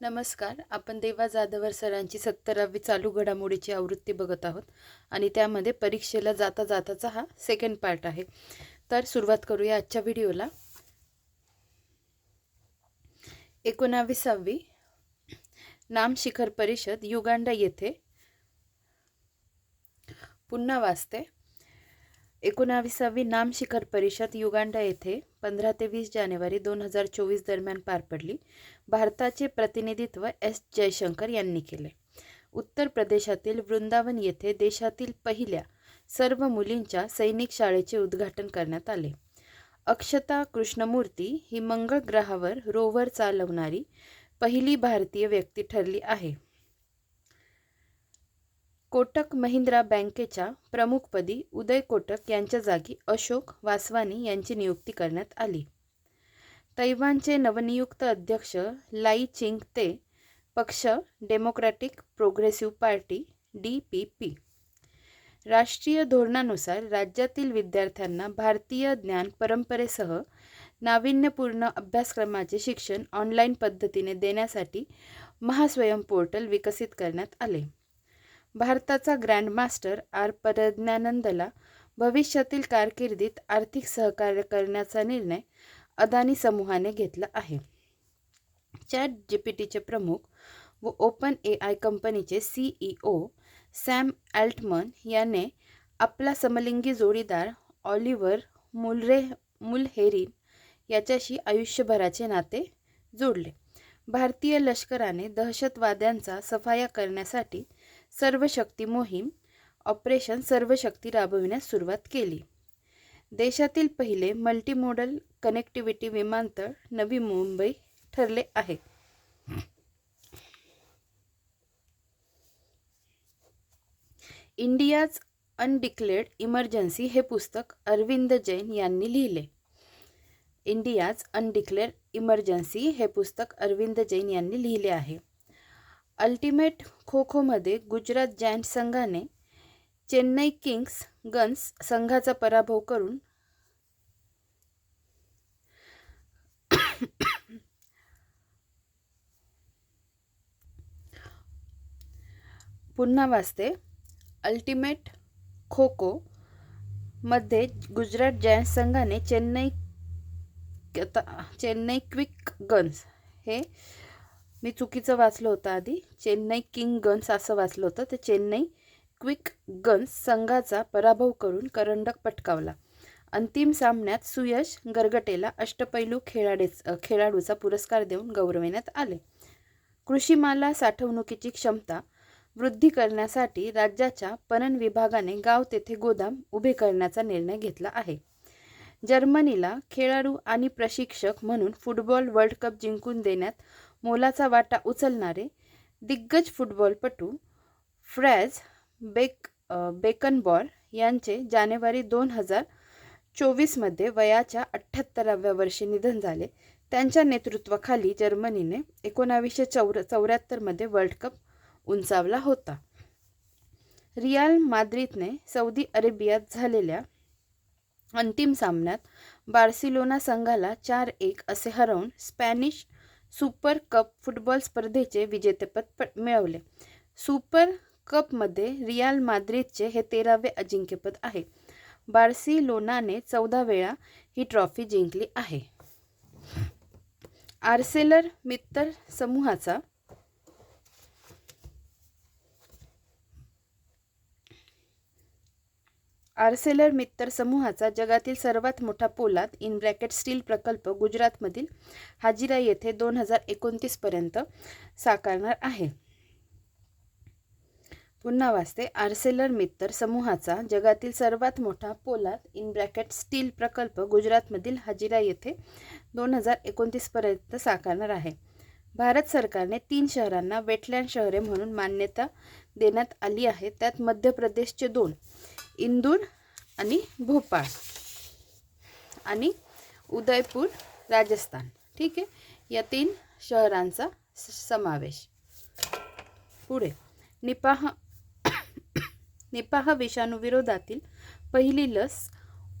नमस्कार. आपण देवा जाधवर सरांची सत्तरावी चालू घडामोडीची आवृत्ती बघत आहोत आणि त्यामध्ये परीक्षेला जाता जाताचा हा सेकंड पार्ट आहे. तर सुरुवात करूया आजच्या व्हिडिओला. एकोणावीसावी नाम शिखर परिषद युगांडा येथे पुन्हा वाचते. एकोणाविसावी नाम शिखर परिषद युगांडा येथे पंधरा ते वीस जानेवारी दोन हजार चोवीस दरम्यान पार पडली. भारताचे प्रतिनिधित्व एस जयशंकर यांनी केले. उत्तर प्रदेशातील वृंदावन येथे देशातील पहिल्या सर्व मुलींच्या सैनिक शाळेचे उद्घाटन करण्यात आले. अक्षता कृष्णमूर्ती ही मंगळ ग्रहावर रोवर चालवणारी पहिली भारतीय व्यक्ती ठरली आहे. कोटक महिंद्रा बँकेच्या प्रमुखपदी उदय कोटक यांच्या जागी अशोक वासवानी यांची नियुक्ती करण्यात आली. तैवानचे नवनियुक्त अध्यक्ष लाई चिंग ते पक्ष democratic progressive party D P P. राष्ट्रीय धोरणानुसार राज्यातील विद्यार्थ्यांना भारतीय ज्ञान परंपरेसह नाविन्यपूर्ण अभ्यासक्रमाचे शिक्षण ऑनलाईन पद्धतीने देण्यासाठी महास्वयं पोर्टल विकसित करण्यात आले. भारताचा ग्रँडमास्टर आर परज्ञानंदला भविष्यातील कारकिर्दीत आर्थिक सहकार्य करण्याचा निर्णय अदानी समूहाने घेतला आहे. चॅट जीपीटीचे प्रमुख व ओपन ए आय कंपनीचे सीईओ सॅम अल्टमन याने आपला समलिंगी जोडीदार ऑलिव्हर मुलरे मुलहेरीन याच्याशी आयुष्यभराचे नाते जोडले. भारतीय लष्कराने दहशतवाद्यांचा सफाया करण्यासाठी सर्वशक्ती मोहीम ऑपरेशन सर्वशक्ती राबविण्यास सुरुवात केली. देशातील पहिले मल्टीमोडल कनेक्टिव्हिटी विमानतळ नवी मुंबई ठरले आहे. इंडियाज अनडिक्लेअर्ड इमर्जन्सी हे पुस्तक अरविंद जैन यांनी लिहिले. इंडियाज अनडिक्लेअर्ड इमर्जन्सी हे पुस्तक अरविंद जैन यांनी लिहिले आहे. अल्टिमेट खो खोमध्ये गुजरात जायंट संघाने चेन्नई किंग्स गन्स संघाचा पराभव करून पुन्हा वाचते अल्टिमेट खो खो मध्ये गुजरात जॅन्स संघाने चेन्नई चेन्नई क्विक गन्स हे मी चुकीचं वाचलं होतं आधी. चेन्नई किंग गन्स असं वाचलं होतं. तर चेन्नई क्विक गन्स संघाचा पराभव करून करंडक पटकावला. अंतिम सामन्यात सुयश गरगटेला अष्टपैलू खेळाडे खेळाडूचा पुरस्कार देऊन गौरविण्यात आले. कृषीमाला साठवणुकीची क्षमता वृद्धी करण्यासाठी राज्याच्या पणन विभागाने गाव तेथे गोदाम उभे करण्याचा निर्णय घेतला आहे. जर्मनीला खेळाडू आणि प्रशिक्षक म्हणून फुटबॉल वर्ल्ड कप जिंकून देण्यात मोलाचा वाटा उचलणारे दिग्गज फुटबॉलपटू फ्रॅज बेक बेकनबॉर यांचे जानेवारी दोन हजार चोवीसमध्ये वयाच्या अठ्ठ्याहत्तराव्या वर्षी निधन झाले. त्यांच्या नेतृत्वाखाली जर्मनीने एकोणावीसशे चौर चौऱ्याहत्तरमध्ये वर्ल्ड कप उंचावला होता. रियाल माद्रिदने सौदी अरेबियात झालेल्या अंतिम सामन्यात बार्सिलोना संघाला चार एक असे हरवून स्पॅनिश सुपर कप फुटबॉल स्पर्धेचे विजेतेपद प मिळवले. सुपर कपमध्ये रियाल माद्रिदचे हे तेरावे अजिंक्यपद आहे. बार्सिलोनाने चौदा वेळा ही ट्रॉफी जिंकली आहे. आर्सेलर मित्तर समूहाचा आर्सेलर मित्तर समूहाचा जगातील सर्वात मोठा पोलाद इन ब्रॅकेट स्टील प्रकल्प गुजरातमधील हाजिरा येथे दोन हजार एकोणतीसपर्यंत साकारणार आहे. पुन्हा वाचते. आर्सेलर मित्तर समूहाचा जगातील सर्वात मोठा पोलाद इन ब्रॅकेट स्टील प्रकल्प गुजरातमधील हाजिरा येथे दोन हजार एकोणतीसपर्यंत साकारणार आहे. भारत सरकारने तीन शहरांना वेटलँड शहरे म्हणून मान्यता देण्यात आली आहे. त्यात मध्य प्रदेशचे दोन इंदूर आणि भोपाळ आणि उदयपूर राजस्थान. ठीक आहे? या तीन शहरांचा समावेश. पुढे. निपाह निपाह विषाणूविरोधातील पहिली लस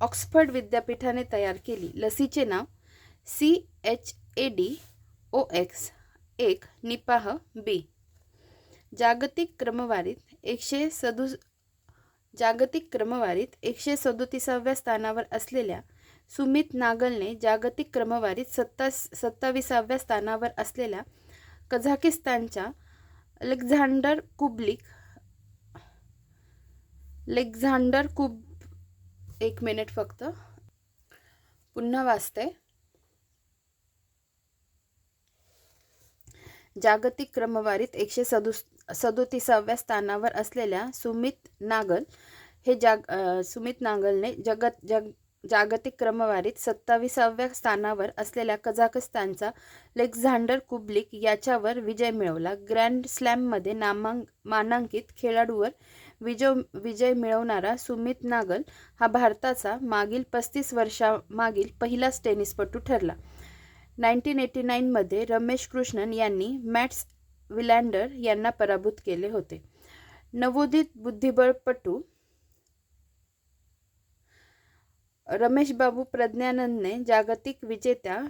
ऑक्सफर्ड विद्यापीठाने तयार केली. लसीचे नाव C H A D O X एक निपाह बी. जागतिक क्रमवारीत एकशे सदुस जागतिक क्रमवारीत एकशे सदोतीसाव्या स्थानावर असलेल्या सुमित नागलने जागतिक क्रमवारीत सत्ता सत्ताविसाव्या स्थानावर असलेल्या कझाकिस्तानच्या अलेक्झांडर कुबलिक लेक्झांडर कुब एक मिनिट फक्त. पुन्हा वाचते. जागतिक क्रमवारीत एकशे सदु सदोतीसाव्या स्थानावर असलेल्या सुमित नागल हे जाग सुमित नागलने जगत जग जागतिक क्रमवारीत सत्ताविसाव्या स्थानावर असलेल्या कझाकस्तानचा लेक्झांडर कुबलिक याच्यावर विजय मिळवला. ग्रँड स्लॅममध्ये नामांक मानांकित खेळाडूवर विजय विजय मिळवणारा सुमित नागल हा भारताचा मागील पस्तीस वर्षामागील पहिलाच टेनिसपटू ठरला. नाईन्टीन एटी नाईनमध्ये रमेश कृष्णन यांनी मॅट्स विलँडर यांना पराभूत केले होते. नवोदित बुद्धिबळपटू रमेश बाबू प्रज्ञानंदने जागतिक विजेत्या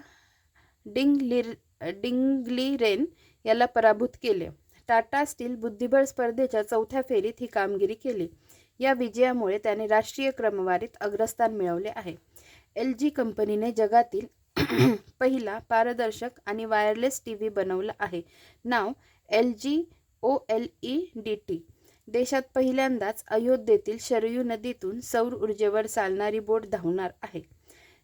डिंग लिर डिंगलीरेन याला पराभूत केले. टाटा स्टील बुद्धिबळ स्पर्धेच्या चौथ्या फेरीत ही कामगिरी केली. या विजयामुळे त्याने राष्ट्रीय क्रमवारीत अग्रस्थान मिळवले आहे. एल जी कंपनीने जगातील पहिला पारदर्शक आणि वायरलेस टी व्ही बनवला आहे. नाव L G O L E D T. देशात पहिल्यांदाच अयोध्येतील शरयू नदीतून सौर ऊर्जेवर चालणारी बोट धावणार आहे.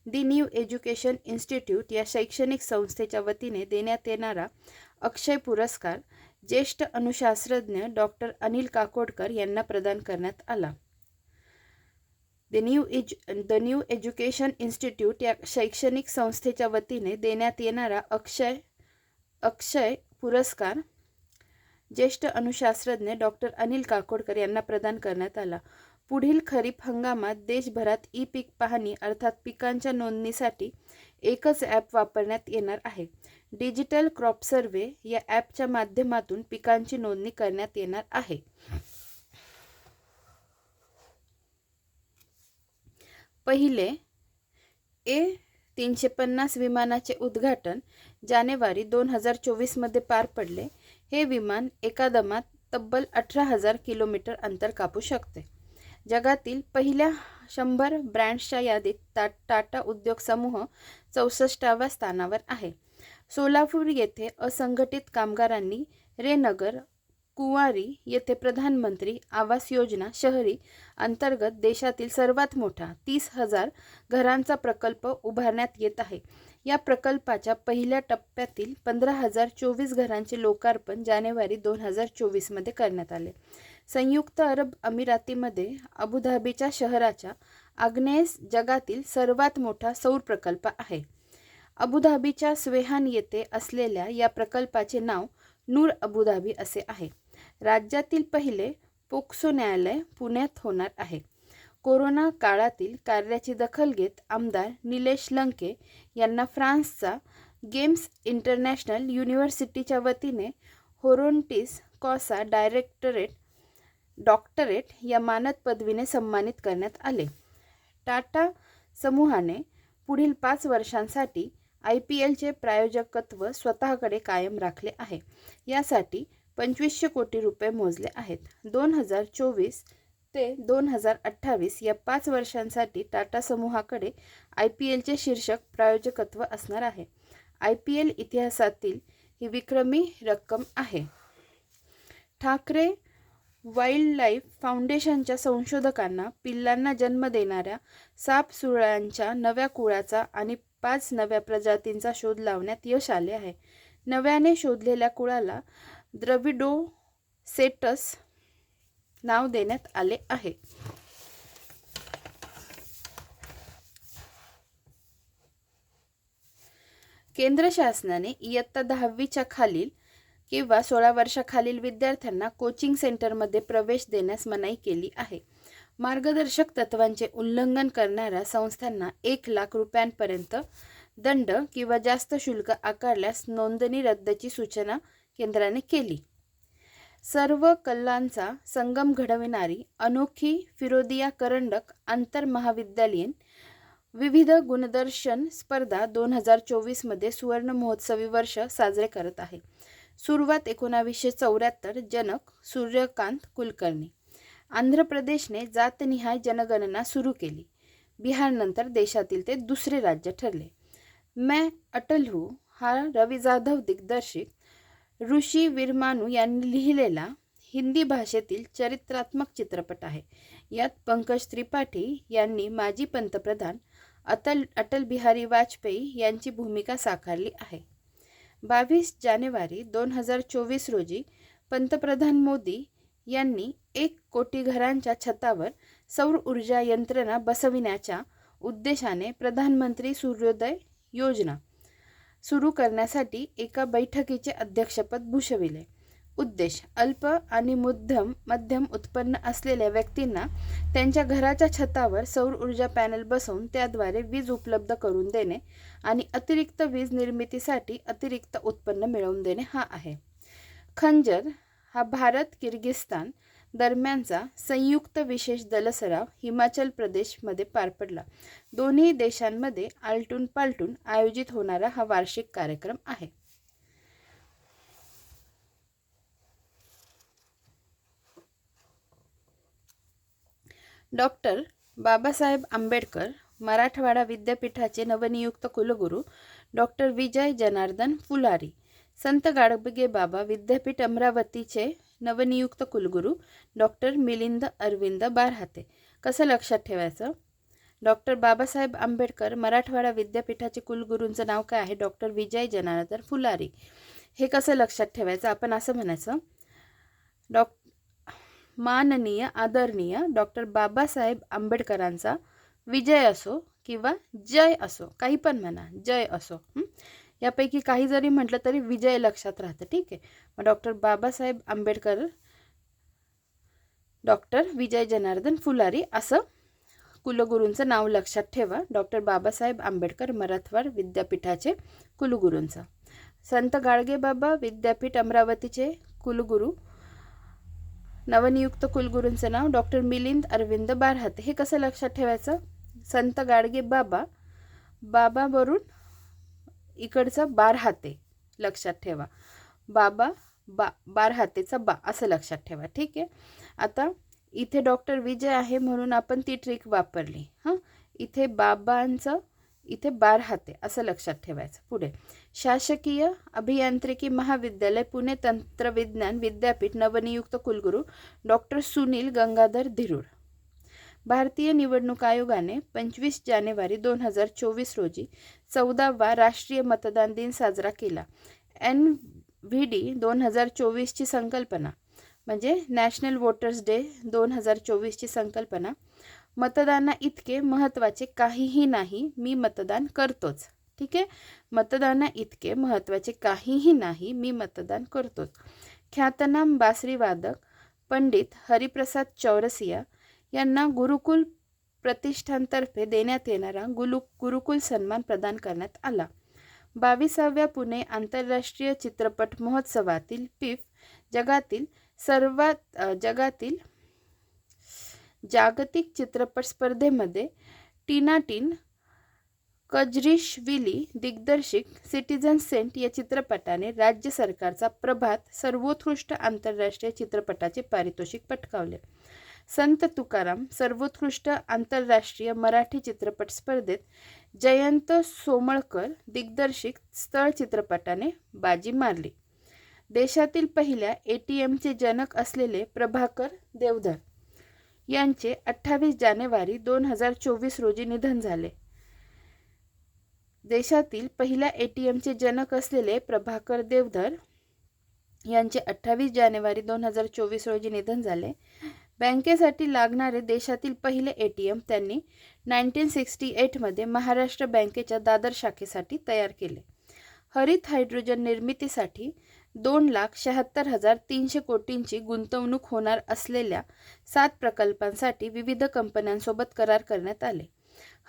दी न्यू एज्युकेशन इन्स्टिट्यूट या शैक्षणिक संस्थेच्या वतीने देण्यात येणारा अक्षय पुरस्कार ज्येष्ठ अणुशास्त्रज्ञ डॉक्टर अनिल काकोडकर यांना प्रदान करण्यात आला. The new age the new education institute या शैक्षणिक संस्थेच्या वतीने देण्यात येणारा अक्षय अक्षय पुरस्कार ज्येष्ठ अणुशास्त्रज्ञ डॉक्टर अनिल काकोडकर यांना प्रदान करण्यात आला. पुढील खरीप हंगामात देशभरात ई पीक पाहणी अर्थात पिकांच्या नोंदणीसाठी एकच ॲप वापरण्यात येणार आहे. डिजिटल क्रॉप सर्वे या ॲपच्या माध्यमातून पिकांची नोंदणी करण्यात येणार आहे. पहिले ए तीनशे पन्नास विमानाचे उद्घाटन जानेवारी दोन हजार चोवीसमध्ये पार पडले. हे विमान एका दमात तब्बल अठरा हजार किलोमीटर अंतर कापू शकते. जगातील पहिल्या शंभर ब्रँड्सच्या यादीत ता टाटा उद्योग समूह चौसष्टाव्या स्थानावर आहे. सोलापूर येथे असंघटित कामगारांनी रेनगर कुवारी येथे प्रधानमंत्री आवास योजना शहरी अंतर्गत देशातील सर्वात मोठा तीस हजार घरांचा प्रकल्प उभारण्यात येत आहे. या प्रकल्पाच्या पहिल्या टप्प्यातील पंधरा हजार चोवीस घरांचे लोकार्पण जानेवारी दोन हजार चोवीसमध्ये करण्यात आले. संयुक्त अरब अमिरातीमध्ये अबुधाबीच्या शहराच्या आग्नेयस जगातील सर्वात मोठा सौर प्रकल्प आहे. अबुधाबीच्या स्वेहान येथे असलेल्या या प्रकल्पाचे नाव नूर अबुधाबी असे आहे. राज्यातील पहिले पोक्सो न्यायालय पुण्यात होणार आहे. कोरोना काळातील कार्याची दखल घेत आमदार निलेश लंके यांना फ्रान्सचा गेम्स इंटरनॅशनल युनिव्हर्सिटीच्या वतीने होरोन्टिस कॉसा डायरेक्टरेट डॉक्टरेट या मानद पदवीने सन्मानित करण्यात आले. टाटा समूहाने पुढील पाच वर्षांसाठी आय पी एलचे प्रायोजकत्व स्वतःकडे कायम राखले आहे. यासाठी पंचवीसशे कोटी रुपये मोजले आहेत. दोन हजार चोवीस ते दोन हजार अठ्ठावीस या पाच वर्षांसाठी टाटा समूहाकडे आय पी एलचे शीर्षक प्रायोजकत्व असणार आहे. आय पी एल इतिहासातील ही विक्रमी रक्कम आहे. ठाकरे वाईल्ड लाईफ फाउंडेशनच्या संशोधकांना पिल्लांना जन्म देणाऱ्या साप सुळ्यांच्या नव्या कुळाचा आणि पाच नव्या प्रजातींचा शोध लावण्यात यश आले आहे. नव्याने शोधलेल्या कुळाला द्रविडोसेटस नाव देण्यात आले आहे. केंद्र शासनाने इयत्ता दहावीच्या खालील किंवा सोळा वर्षाखालील विद्यार्थ्यांना कोचिंग सेंटरमध्ये प्रवेश देण्यास मनाई केली आहे. मार्गदर्शक तत्वांचे उल्लंघन करणाऱ्या संस्थांना एक लाख रुपयांपर्यंत दंड किंवा जास्त शुल्क आकारल्यास नोंदणी रद्दची सूचना केंद्राने केली. सर्व कलांचा संगम घडविणारी अनोखी फिरोदिया करंडक आंतर महाविद्यालयीन विविध गुणदर्शन स्पर्धा दोन हजार चोवीसमध्ये सुवर्ण महोत्सवी वर्ष साजरे करत आहे. सुरुवात एकोणावीसशे चौऱ्याहत्तर जनक सूर्यकांत कुलकर्णी. आंध्र प्रदेशने जातनिहाय जनगणना सुरू केली. बिहारनंतर देशातील ते दुसरे राज्य ठरले. मैं अटल हूँ हा रवी जाधव दिग्दर्शित ऋषी विरमानू यांनी लिहिलेला हिंदी भाषेतील चरित्रात्मक चित्रपट आहे. यात पंकज त्रिपाठी यांनी माजी पंतप्रधान अटल अटल बिहारी वाजपेयी यांची भूमिका साकारली आहे. बावीस जानेवारी दोन हजार चोवीस रोजी पंतप्रधान मोदी यांनी एक कोटी घरांच्या छतावर सौर ऊर्जा यंत्रणा बसविण्याच्या उद्देशाने प्रधानमंत्री सूर्योदय योजना सुरू करण्यासाठी एका बैठकीचे अध्यक्षपद भूषविले. उद्देश अल्प आणि मध्यम मध्यम उत्पन्न असलेल्या व्यक्तींना त्यांच्या घराच्या छतावर सौर ऊर्जा पॅनल बसवून त्याद्वारे वीज उपलब्ध करून देणे आणि अतिरिक्त वीज निर्मितीसाठी अतिरिक्त उत्पन्न मिळवून देणे हा आहे. खंजर हा भारत किर्गिस्तान दरम्यानचा संयुक्त विशेष दलसराव हिमाचल प्रदेशमध्ये पार पडला. दोन्ही देशांमध्ये आलटून पालटून आयोजित होणारा हा वार्षिक कार्यक्रम आहे. डॉक्टर बाबासाहेब आंबेडकर मराठवाडा विद्यापीठाचे नवनियुक्त कुलगुरू डॉक्टर विजय जनार्दन फुलारी संत गाडगे बाबा विद्यापीठ अमरावतीचे नवनियुक्त कुलगुरू डॉक्टर मिलिंद अरविंद बारहाते. कसं लक्षात ठेवायचं? डॉक्टर बाबासाहेब आंबेडकर मराठवाडा विद्यापीठाचे कुलगुरूंचं नाव काय आहे? डॉक्टर विजय जनार्दन फुलारी. हे कसं लक्षात ठेवायचं? आपण असं म्हणायचं डॉक माननीय आदरणीय डॉक्टर बाबासाहेब आंबेडकरांचा विजय असो किंवा जय असो काही पण म्हणा जय असो यापैकी काही जरी म्हटलं तरी विजय लक्षात राहतं. ठीक आहे? मग डॉक्टर बाबासाहेब आंबेडकर डॉक्टर विजय जनार्दन फुलारी असं कुलगुरूंचं नाव लक्षात ठेवा. डॉक्टर बाबासाहेब आंबेडकर मराठवाड विद्यापीठाचे कुलगुरूंचं. संत गाडगेबाबा विद्यापीठ अमरावतीचे कुलगुरू. नवनियुक्त कुलगुरूंचं नाव डॉक्टर मिलिंद अरविंद बारहाते. हे कसं लक्षात ठेवायचं? संत गाडगे बाबा बाबावरून इकडचं बारहाते लक्षात ठेवा. बाबा बा बारहातेचा बा असं लक्षात ठेवा ठीक आहे? आता इथे डॉक्टर विजय आहे म्हणून आपण ती ट्रिक वापरली. हां? इथे बाबांचं इथे बारहाते असं लक्षात ठेवायचं. पुढे. शासकीय अभियांत्रिकी महाविद्यालय पुणे तंत्रविज्ञान विद्यापीठ नवनियुक्त कुलगुरू डॉक्टर सुनील गंगाधर धिरूर भारतीय निवडणूक आयोगाने पंचवीस जानेवारी दोन हजार चोवीस रोजी चौदावा राष्ट्रीय मतदान दिन साजरा केला. एन व्ही डी दोन हजार चोवीसची संकल्पना म्हणजे नॅशनल वोटर्स डे दोन हजार चोवीसची संकल्पना मतदाना इतके महत्त्वाचे काहीही नाही मी मतदान करतोच. ठीक आहे? मतदाना इतके महत्त्वाचे काहीही नाही मी मतदान करतोच. ख्यातनाम बासरी वादक पंडित हरिप्रसाद चौरसिया यांना गुरुकुल प्रतिष्ठानतर्फे देण्यात येणारा गुलु गुरुकुल सन्मान प्रदान करण्यात आला. बावीसाव्या पुणे आंतरराष्ट्रीय चित्रपट महोत्सवातील पिफ जगातील सर्वात जगातील जागतिक चित्रपट स्पर्धेमध्ये टीनाटीन कजरिशविली दिग्दर्शिक सिटिझन सेंट या चित्रपटाने राज्य सरकारचा प्रभात सर्वोत्कृष्ट आंतरराष्ट्रीय चित्रपटाचे पारितोषिक पटकावले. संत तुकाराम सर्वोत्कृष्ट आंतरराष्ट्रीय मराठी चित्रपट स्पर्धेत जयंत सोमळकर दिग्दर्शित स्थळ चित्रपटाने बाजी मारली. देशातील पहिल्या ए टी एमचे जनक असलेले प्रभाकर देवधर यांचे अठ्ठावीस जानेवारी दोन हजार चोवीस रोजी निधन झाले. देशातील पहिल्या ए टी एमचे जनक असलेले प्रभाकर देवधर यांचे अठ्ठावीस जानेवारी दोन हजार चोवीस रोजी निधन झाले. बँकेसाठी लागणारे देशातील पहिले ए टी एम त्यांनी नाईन्टीन सिक्स्टी एटमध्ये महाराष्ट्र बँकेच्या दादर शाखेसाठी तयार केले. हरित हायड्रोजन निर्मितीसाठी दोन लाख शहात्तर हजार तीनशे कोटींची गुंतवणूक होणार असलेल्या सात प्रकल्पांसाठी विविध कंपन्यांसोबत करार करण्यात आले.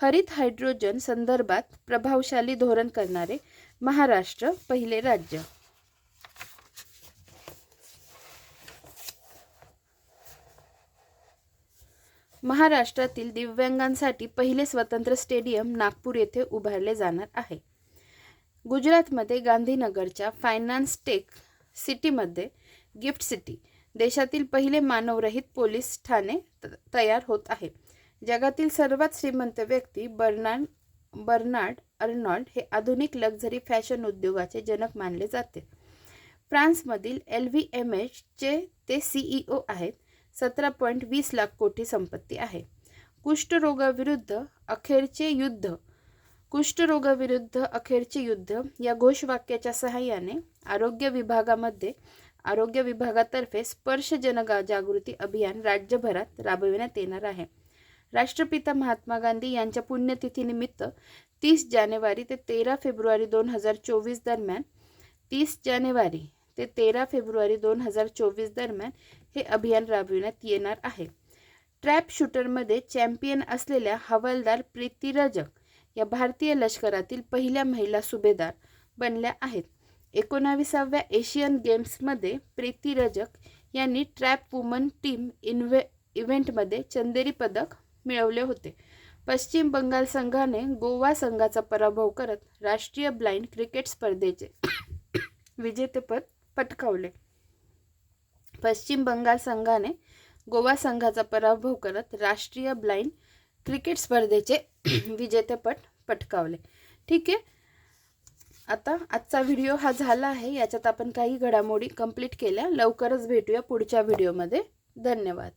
हरित हायड्रोजन संदर्भात प्रभावशाली धोरण करणारे महाराष्ट्र पहिले राज्य. महाराष्ट्रातील दिव्यांगांसाठी पहिले स्वतंत्र स्टेडियम नागपूर येथे उभारले जाणार आहे. गुजरातमध्ये गांधीनगरच्या फायनान्स टेक सिटीमध्ये गिफ्ट सिटी देशातील पहिले मानवरहित पोलीस ठाणे त- तयार होत आहे. जगातील सर्वात श्रीमंत व्यक्ती बर्नार्ड बर्नार्ड अर्नॉल्ड हे आधुनिक लक्झरी फॅशन उद्योगाचे जनक मानले जाते. फ्रान्समधील एल व्ही एम एचचे ते सीईओ आहेत. सतरा पॉईंट वीस लाख कोटी संपत्ती आहे. कुष्ठरोगाविरुद्ध अखेरचे युद्ध. कुष्ठरोगाविरुद्ध अखेरचे युद्ध या घोषवाक्याच्या सहाय्याने आरोग्य विभागामध्ये आरोग्य विभागातर्फे स्पर्श जनगा जागृती अभियान राज्यभरात राबविण्यात येणार आहे. राष्ट्रपिता महात्मा गांधी यांच्या पुण्यतिथीनिमित्त तीस जानेवारी ते तेरा फेब्रुवारी दोन हजार चोवीस दरम्यान तीस जानेवारी ते तेरा फेब्रुवारी दोन हजार चोवीस दरम्यान हे अभियान राबविण्यात येणार आहे. ट्रॅप शूटरमध्ये चॅम्पियन असलेल्या हवालदार प्रीती रजक या भारतीय लष्करातील पहिल्या महिला सुभेदार बनल्या आहेत. एकोणाविसाव्या एशियन गेम्समध्ये प्रीती रजक यांनी ट्रॅप वुमन टीम इन्व्हे इव्हेंटमध्ये चंदेरी पदक मिळवले होते. पश्चिम बंगाल संघाने गोवा संघाचा पराभव करत राष्ट्रीय ब्लाइंड क्रिकेट स्पर्धेचे विजेतेपद पटकावले. पश्चिम बंगाल संघाने गोवा संघाचा पराभव करत राष्ट्रीय ब्लाइंड क्रिकेट स्पर्धेचे विजेतेपट पटकावले. ठीक आहे? आता आजचा व्हिडिओ हा झाला आहे. याच्यात आपण काही घडामोडी कंप्लीट केल्या. लवकरच भेटूया पुढच्या व्हिडिओमध्ये. धन्यवाद.